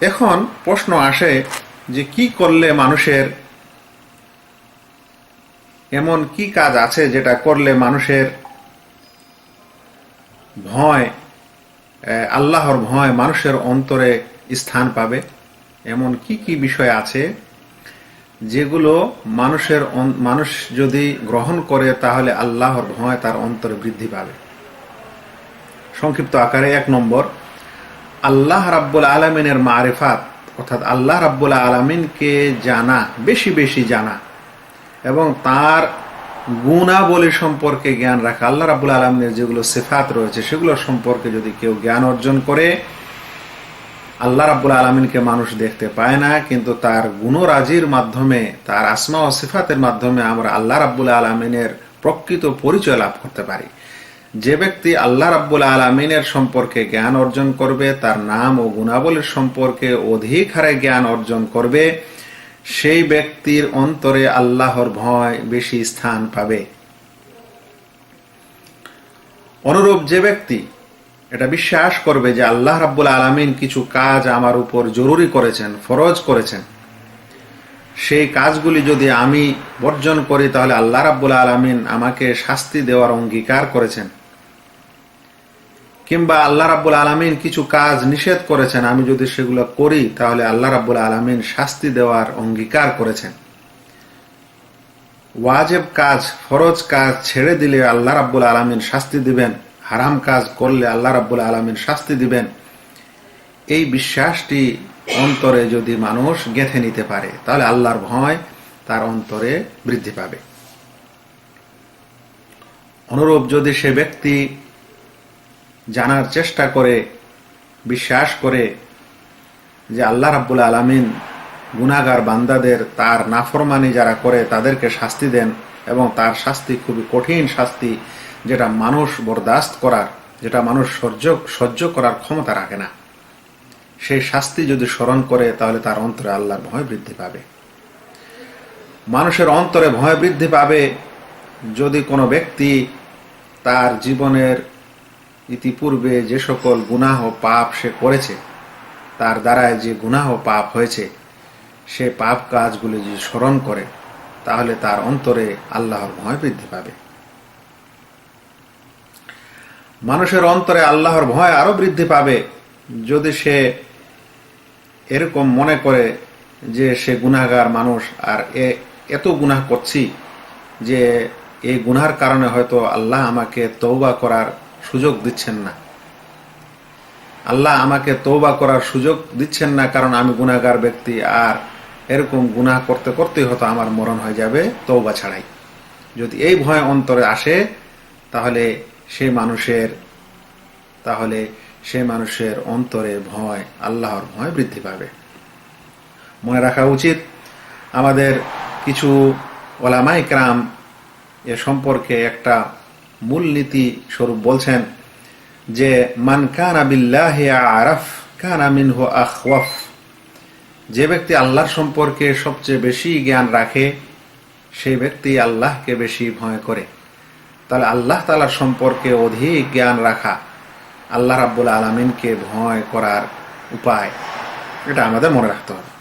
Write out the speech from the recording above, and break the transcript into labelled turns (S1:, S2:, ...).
S1: এখন প্রশ্ন আসে যে কি করলে মানুষের এমন কি কাজ আছে যেটা করলে মানুষের ভয় আল্লাহর ভয় মানুষের অন্তরে স্থান পাবে? এমন কি কি বিষয় আছে যেগুলো মানুষের মানুষ যদি গ্রহণ করে তাহলে আল্লাহর ভয় তার অন্তরে বৃদ্ধি পাবে? সংক্ষিপ্ত আকারে এক নম্বর আল্লাহ রাব্বুল আলমিনের মারেফাত, অর্থাৎ আল্লাহ রাব্বুল আলমিনকে জানা, বেশি বেশি জানা, এবং তার গুণাবলী সম্পর্কে জ্ঞান রাখা, আল্লাহ রাবুল আলমিনের যেগুলো সেফাত রয়েছে, সেগুলো সম্পর্কে যদি কেউ জ্ঞান অর্জন করে, আল্লাহ রাবুল আলমিনকে মানুষ দেখতে পায় না, কিন্তু তার গুণরাজির মাধ্যমে, তার আসমা ও সিফাতের মাধ্যমে আমরা আল্লাহ রাব্বুল আলমিনের প্রকৃত পরিচয় লাভ করতে পারি। যে ব্যক্তি আল্লাহ রাব্বুল আলমিনের সম্পর্কে জ্ঞান অর্জন করবে, তার নাম ও গুণাবলীর সম্পর্কে অধিক হারে জ্ঞান অর্জন করবে, সেই ব্যক্তির অন্তরে আল্লাহর ভয় বেশি স্থান পাবে। অনুরূপ যে ব্যক্তি এটা বিশ্বাস করবে যে আল্লাহ রাব্বুল আলমিন কিছু কাজ আমার উপর জরুরি করেছেন, ফরজ করেছেন। সেই কাজগুলি যদি আমি বর্জন করি, তাহলে আল্লাহ রাব্বুল আলমিন আমাকে শাস্তি দেওয়ার অঙ্গীকার করেছেন। কিংবা আল্লাহ রাব্বুল আলমিন কিছু কাজ নিষেধ করেছেন, আমি যদি সেগুলো করি, তাহলে আল্লাহ রাব্বুল আলমিন শাস্তি দেওয়ার অঙ্গীকার করেছেন। ওয়াজেব কাজ, ফরজ কাজ ছেড়ে দিলে আল্লাহ রাব্বুল আলমিন শাস্তি দিবেন। হারাম কাজ করলে আল্লাহ রাব্বুল আলমিন শাস্তি দিবেন। এই বিশ্বাসটি অন্তরে যদি মানুষ গেঁথে নিতে পারে, তাহলে আল্লাহর ভয় তার অন্তরে বৃদ্ধি পাবে। অনুরূপ যদি সে ব্যক্তি জানার চেষ্টা করে, বিশ্বাস করে যে আল্লাহ রাব্বুল আলমিন গুনাগার বান্দাদের, তার নাফরমানি যারা করে তাদেরকে শাস্তি দেন এবং তার শাস্তি খুবই কঠিন শাস্তি যেটা মানুষ বরদাস্ত করার, যেটা মানুষ সহ্য সহ্য করার ক্ষমতা রাখে না। সেই শাস্তি যদি স্মরণ করে তাহলে তার অন্তরে আল্লাহর ভয় বৃদ্ধি পাবে। মানুষের অন্তরে ভয় বৃদ্ধি পাবে যদি কোনো ব্যক্তি তার জীবনের ইতিপূর্বে যে সকল গুনাহ পাপ সে করেছে, তার দ্বারায় যে গুনাহ পাপ হয়েছে, সে পাপ কাজগুলি যদি স্মরণ করে, তাহলে তার অন্তরে আল্লাহর ভয় বৃদ্ধি পাবে। মানুষের অন্তরে আল্লাহর ভয় আরও বৃদ্ধি পাবে, যদি সে এরকম মনে করে যে সে গুনাহগার মানুষ, আর এ এত গুনাহ করছি যে এই গুনার কারণে হয়তো আল্লাহ আমাকে তৌবা করার সুযোগ দিচ্ছেন না। আল্লাহ আমাকে তৌবা করার সুযোগ দিচ্ছেন না, কারণ আমি গুনাহগার ব্যক্তি। আর এরকম গুনাহ করতে করতেই হয়তো আমার মরণ হয়ে যাবে তৌবা ছাড়াই। যদি এই ভয় অন্তরে আসে, তাহলে সেই মানুষের তাহলে সেই মানুষের অন্তরে ভয়, আল্লাহর ভয় বৃদ্ধি পাবে। মনে রাখা উচিত, আমাদের কিছু ওলামাই ক্রাম এ সম্পর্কে একটা মূলনীতি স্বরূপ বলছেন যে, মান কানা বিল্লাহি আরাফ, কানা মিনহু আখওয়াফ। যে ব্যক্তি আল্লাহর সম্পর্কে সবচেয়ে বেশি জ্ঞান রাখে, সেই ব্যক্তি আল্লাহকে বেশি ভয় করে। তাহলে আল্লাহ তালার সম্পর্কে অধিক জ্ঞান রাখা আল্লাহ রাব্বুল আলমিনকে ভয় করার উপায়, এটা আমাদের মনে রাখতে হবে।